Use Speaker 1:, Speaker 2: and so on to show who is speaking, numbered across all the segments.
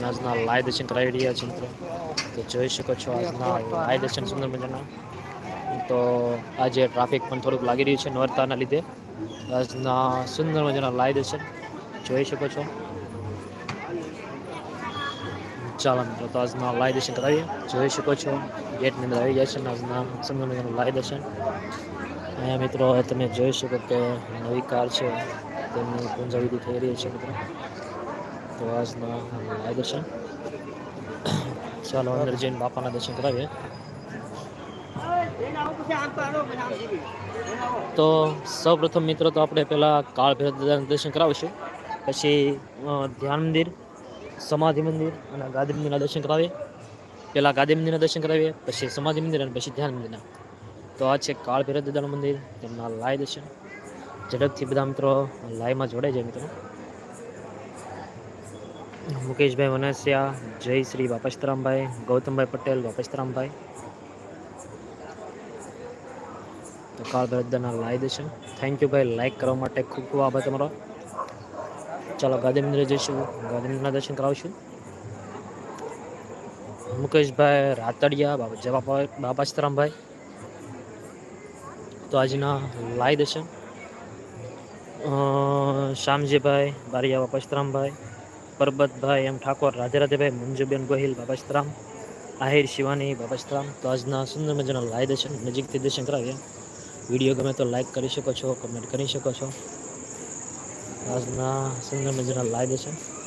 Speaker 1: આજના લાઈવ દર્શન કરાવી રહ્યા છે મિત્રો. તો જોઈ શકો છો આજના લાઈવ દર્શન સુંદર મજાના. તો આજે ટ્રાફિક પણ થોડુંક લાગી રહ્યું છે નોરતાના લીધે. આજના સુંદર મજાના લાઈ દર્શન જોઈ શકો છો. ચાલો મિત્રો, તો આજના લાઈ દર્શન કરાવીએ જોઈ શકો છો. ગેટની અંદર આવી જાય છે આજના સુંદર મજાના લાઈવ દર્શન અહીંયા મિત્રો, તમે જોઈ શકો કે નવી કાર છે. તેમની પૂંજાવિધિ થઈ રહી છે મિત્રો. તો આજના આ દર્શન. ચાલો અંદર જઈને બાપાના દર્શન કરાવીએ. તો સૌ પ્રથમ મિત્રો, તો આપણે પહેલાં કાળ ભૈરવ દર્શન કરાવીશું. પછી ધ્યાન મંદિર, સમાધિ મંદિર અને ગાદી મંદિરના દર્શન કરાવીએ. પહેલાં ગાદી મંદિરના દર્શન કરાવીએ, પછી સમાધિ મંદિર અને પછી ધ્યાન મંદિરના. તો આ છે કાળ દાદાનું મંદિર, તેમના લાય દર્શન. ઝડપથી બધા મિત્રો લાયમાં જોડાઈ જાય મિત્રો. મુકેશભાઈ વનસિયા જય શ્રી બાપસ્તરામભાઈ, ગૌતમભાઈ પટેલ, બાપસ્તરામભાઈ. તો કાળ ભૈરવ દાદાના લાય દર્શન. થેન્ક યુ ભાઈ લાઈક કરવા માટે ખૂબ ખૂબ આભાર તમારો. ચાલો ગાંધી જઈશું ગાંધી દર્શન કરાવશું. મુકેશભાઈ રાતડિયા બાબા જય બાપા બાપા તો આજના લાઈ દર્શન. શ્યામજીભાઈ બારિયા બાપા સીતારામભાઈ પરબતભાઈ એમ ઠાકોર રાધે રાધેભાઈ મંજુબેન ગોહિલ, બાબાશ્રામ, આહિર શિવાની, બાબાશ્રામ. તો આજના સુંદર મજાના લાઈ દર્શન, નજીકથી દર્શન કરાવીએ. વીડિયો ગમે તો લાઈક કરી શકો છો, કમેન્ટ કરી શકો છો. આજના સુંદર મજાના લાગે છે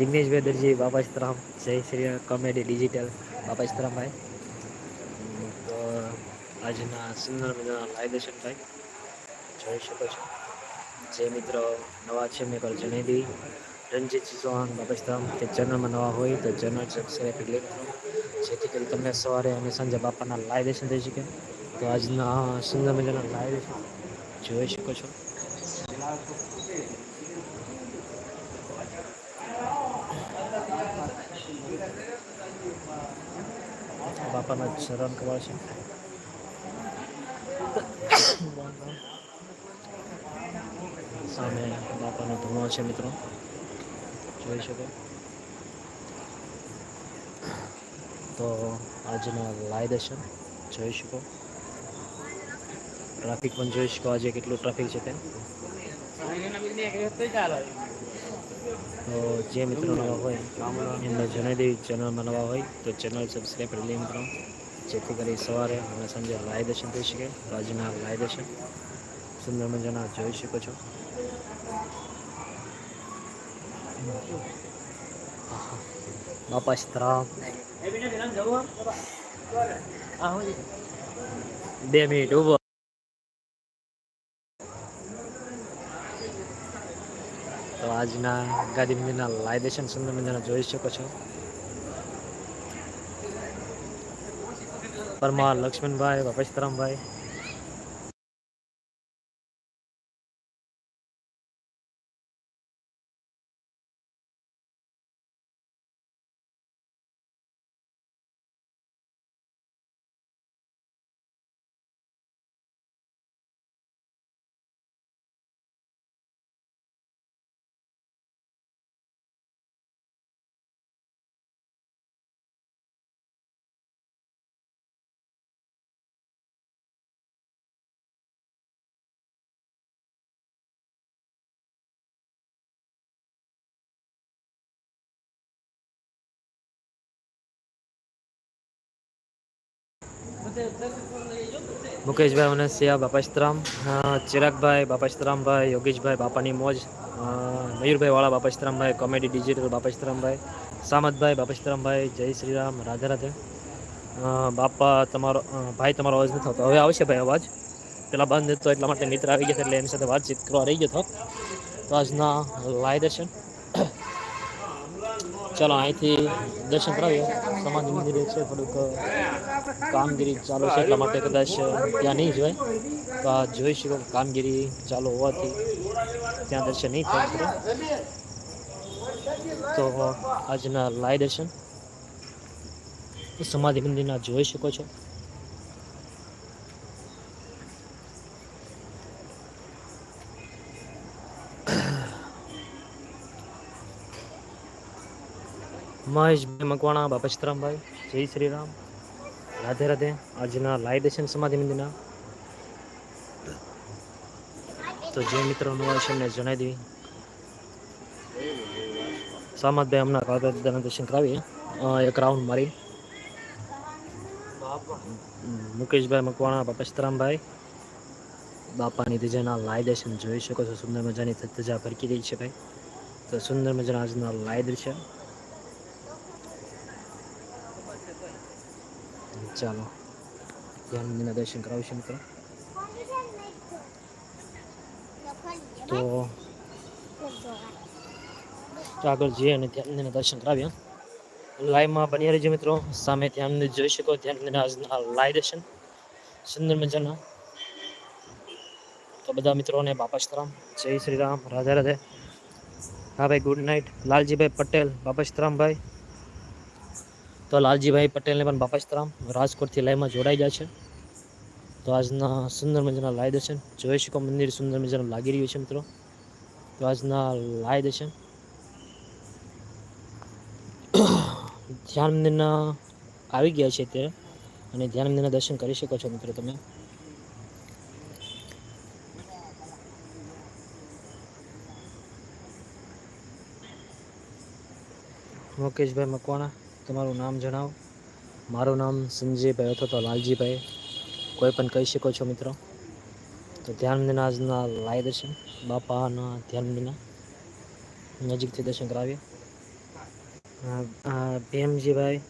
Speaker 1: જિગ્નેશભાઈ વેદરજી બાબા સીતરામ, જય શ્રી કોમેડી, ડિજિટલ બાબા સીતરામભાઈ તો આજના સુંદર મજાના લાઈ દર્શન ભાઈ. જોઈ શકો છો. જે મિત્રો નવા છે, મેં પર જણાવી દીધી. રણજીત ચૌહાણ બાબસ્તરામ કે ચેનલમાં નવા હોય તો ચેનલ સબસ્ક્રાઈબ કરી લેજો. જેથી કરી તમને સવારે અને સાંજે બાપાના લાઈવ થઈ શકે. તો આજના સુંદર મજાના લાઈવ જોઈ શકો છો. બાપાના ચરણ કવાળ છે સામે બાપાનો ધૂણો છે મિત્રો. જોઈ શકો. તો આજના લાય દર્શન જોઈ શકો. ટ્રાફિક પણ જોઈ શકો. આજે કેટલું ટ્રાફિક છે તે તો જે મિત્રો નવા હોય, એમને જણાવી દેવી, ચેનલમાં નવા હોય, તો ચેનલ સબસ્ક્રાઈબ કરી લઈએ મિત્રો. જેથી કરી સવારે અને સાંજે લાય દર્શન થઈ શકે, તો આજના લાઈ દર્શન સુંદર મજાના જોઈ શકો છો. બાપા સીતારામ બે મિનિટ ઊભો તો આજના ગાદી મંદિરના લાઈ દર્શન સુંદર મજાના જોઈ શકો છો. પરમાર લક્ષ્મણભાઈ બાપા મુકેશભાઈ વનસિયા બાપાશ્રામ ચિરાગભાઈ બાપાશ્રામભાઈ યોગેશભાઈ, બાપાની મોજ મયુરભાઈ વાળા બાપાશ્રામભાઈ કોમેડી ડિજિટલ બાપાશ્રામભાઈ સામતભાઈ બાપાશ્રામભાઈ જય શ્રી રામ રાધે. રાધે બાપા તમારો ભાઈ તમારો અવાજ નથી થતો હવે આવશે ભાઈ અવાજ. પેલા બંધ હતો, એટલા માટે મિત્ર આવી ગયા એટલે એની સાથે વાતચીત કરવા રહી ગયો હતો. તો આજના લાય દર્શન. ચાલો, અહીંથી દર્શન કરાવીએ. સમાધિ મંદિરે છે, થોડુંક કામગીરી ચાલુ છે એટલા માટે કદાચ ત્યાં નહીં જોવાય. તો જોઈ શકો કામગીરી ચાલુ હોવાથી ત્યાં દર્શન નહીં થાય તો આજના લાય દર્શન. સમાધિ મંદિરના જોઈ શકો છો. મહેશભાઈ મકવાણા બાપા જય શ્રી રામ. રાધે રાધે. આજના લાઈવ દર્શન સમાધિ મંદિરના. તો જે મિત્રો નવા છે એમને જણાવી દેવી. સામતભાઈ હમણાં કાકા દર્શન કરાવીએ. એક રાઉન્ડ મારી. મુકેશભાઈ મકવાણા, બાપા સીતરામભાઈ. બાપાની ધજાના લાય દર્શન જોઈ શકો છો. સુંદર મજાની ધજા ભરકી રહી છે ભાઈ. તો સુંદર મજાના આજના લાય દર્શન. ચાલો. ધ્યાન દર્શન કરાવશું મિત્રો. તો આગળ જઈએ અને ધ્યાન દર્શન કરાવીએ લાઈવમાં બની રહેજો મિત્રો. સામે ધ્યાન જોઈ શકો. ધ્યાન આજના લાઈવ દર્શન. સુંદર મજાના. તો બધા મિત્રોને બાપાશ્રામ જય શ્રી રામ. રાધે રાધે. હા ભાઈ ગુડ નાઇટ લાલજીભાઈ પટેલ બાપાશ્રામભાઈ તો લાલજીભાઈ પટેલને પણ બાપાસ્તરામ રાજકોટથી લાઈવમાં જોડાઈ જાય છે. તો આજના સુંદર મજાના લાય દર્શન. જોઈ શકો મંદિર સુંદર મજાનું લાગી રહ્યું છે મિત્રો. તો આજના લાય દર્શન. ધ્યાન મંદિરના આવી ગયા છે અત્યારે. અને ધ્યાન મંદિરના દર્શન કરી શકો છો મિત્રો તમે. મુકેશભાઈ મકવાણા. તમારું નામ જણાવો. મારું નામ સંજયભાઈ અથવા તો લાલજીભાઈ. કોઈ પણ કહી શકો છો મિત્રો. તો ધ્યાન મંદિરના આજના લાય દર્શન બાપાના ધ્યાન મંદિરના નજીકથી દર્શન કરાવીએ. ભીમજીભાઈ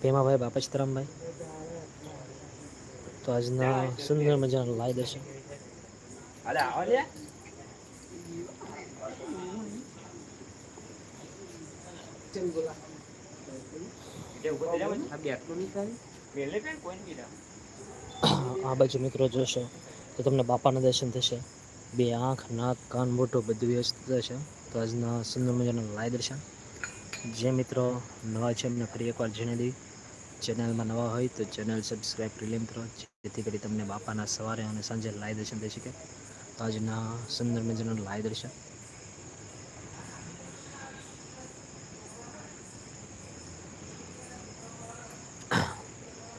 Speaker 1: ભીમાભાઈ બાપચતરામભાઈ. તો આજના સુંદર મજાના લાય દર્શન. આ બાજુ મિત્રો જોશો તો તમને બાપાના દર્શન થશે. બે આંખ નાક કાન મોટો બધું વ્યસ્ત થશે તો આજના સુંદર મજાના લાય દર્શન. જે મિત્રો નવા છે એમને ફરી એકવાર જણાવી દેવી ચેનલમાં નવા હોય તો ચેનલ સબસ્ક્રાઈબ કરી લે મિત્રો જેથી કરી તમને બાપાના સવારે અને સાંજે લાય દર્શન થઈ શકે. તો આજના સુંદર મજાના લાય દર્શન.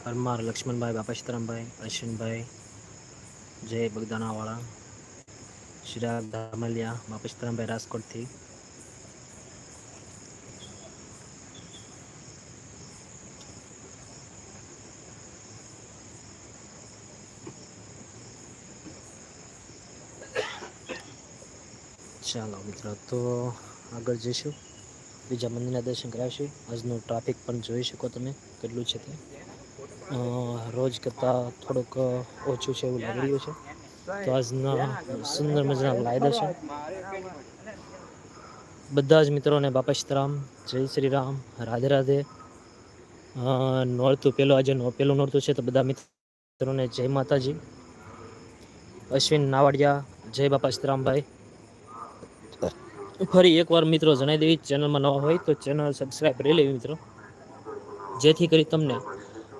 Speaker 1: પરમાર, લક્ષ્મણભાઈ બાપા સીતારામભાઈ અશ્વિનભાઈ, જય બગદાણાવાળા, શિરાગ ધામલિયા બાપા રાજકોટથી. ચાલો મિત્રો, તો આગળ જઈશું. બીજા મંદિરના દર્શન કરાવશું. આજનું ટ્રાફિક પણ જોઈ શકો તમે, કેટલું છે તે. રોજ કરતાં થોડુંક ઓછું છે એવું લાગી રહ્યું છે. તો આજના સુંદર મજાના લાયદા છે. બધા જ મિત્રોને બાપા સીતારામ જય શ્રી રામ, રાધે રાધે. નોરતું પેલું, આજે પેલું નોરતું છે તો બધા મિત્રોને જય માતાજી. અશ્વિન નાવાડિયા, જય બાપા સીતારામભાઈ ફરી એકવાર મિત્રો જણાવી દેવી ચેનલમાં નવા હોય તો ચેનલ સબસ્ક્રાઈબ કરી લેવી મિત્રો. જેથી કરી તમને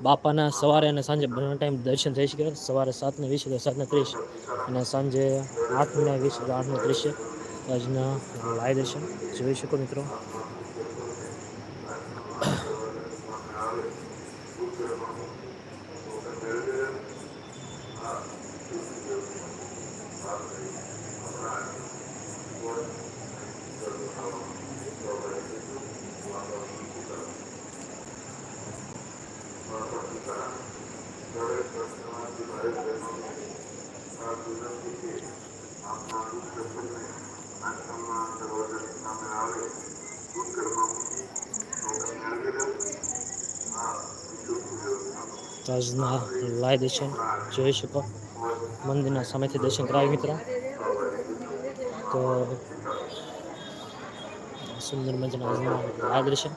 Speaker 1: બાપાના સવારે અને સાંજે બંને ટાઈમ દર્શન થઈ શકે. સવારે સાતને વીસ એટલે સાતને ત્રીસ અને સાંજે આઠને વીસ એટલે આઠને ત્રીસે. આજના લાય દર્શન. જોઈ શકો મિત્રો. આજના લાય દર્શન જોઈ શકો. મંદિરના સામેથી દર્શન કરાવી મિત્રો. તો સુંદર મજાના આજના લાય દર્શન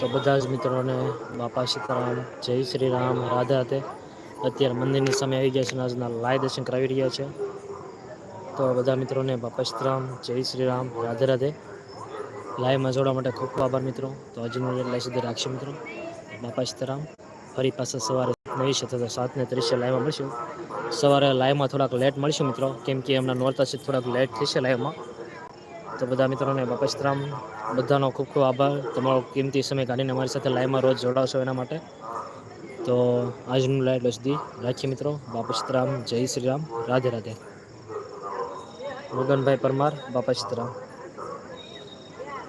Speaker 1: તો બધા જ મિત્રોને બાપા સીતારામ જય શ્રી રામ, રાધા તે અત્યારે મંદિરની સામે આવી ગયા છે આજના લાય દર્શન કરાવી રહ્યા છે. તો બધા મિત્રોને બાપા સીતારામ જય શ્રી રામ, રાધે રાધે. લાઈવમાં જોડવા માટે ખૂબ ખૂબ આભાર મિત્રો. તો હજુ લાઈ સુધી રાખશે મિત્રો. બાપા સીતારામ, ફરી પાછા સવારે નવી છે તો સાતને ત્રીસે લાઈવમાં મળશું. સવારે લાઈવમાં થોડાક લેટ મળશું મિત્રો. કેમ કે એમના નોરતા છે, થોડાક લેટ થશે લાઈવમાં. તો બધા મિત્રોને બાપા સીતારામ, બધાનો ખૂબ ખૂબ આભાર. તમારો કિંમતી સમય કાઢીને અમારી સાથે લાઈવમાં રોજ જોડાવશો એના માટે. તો આજનું લાઈવ સુધી રાખીએ મિત્રો. બાપા સીતારામ, જય શ્રી રામ. રાધે રાધે. મગનભાઈ પરમાર, બાપા સીતરામ.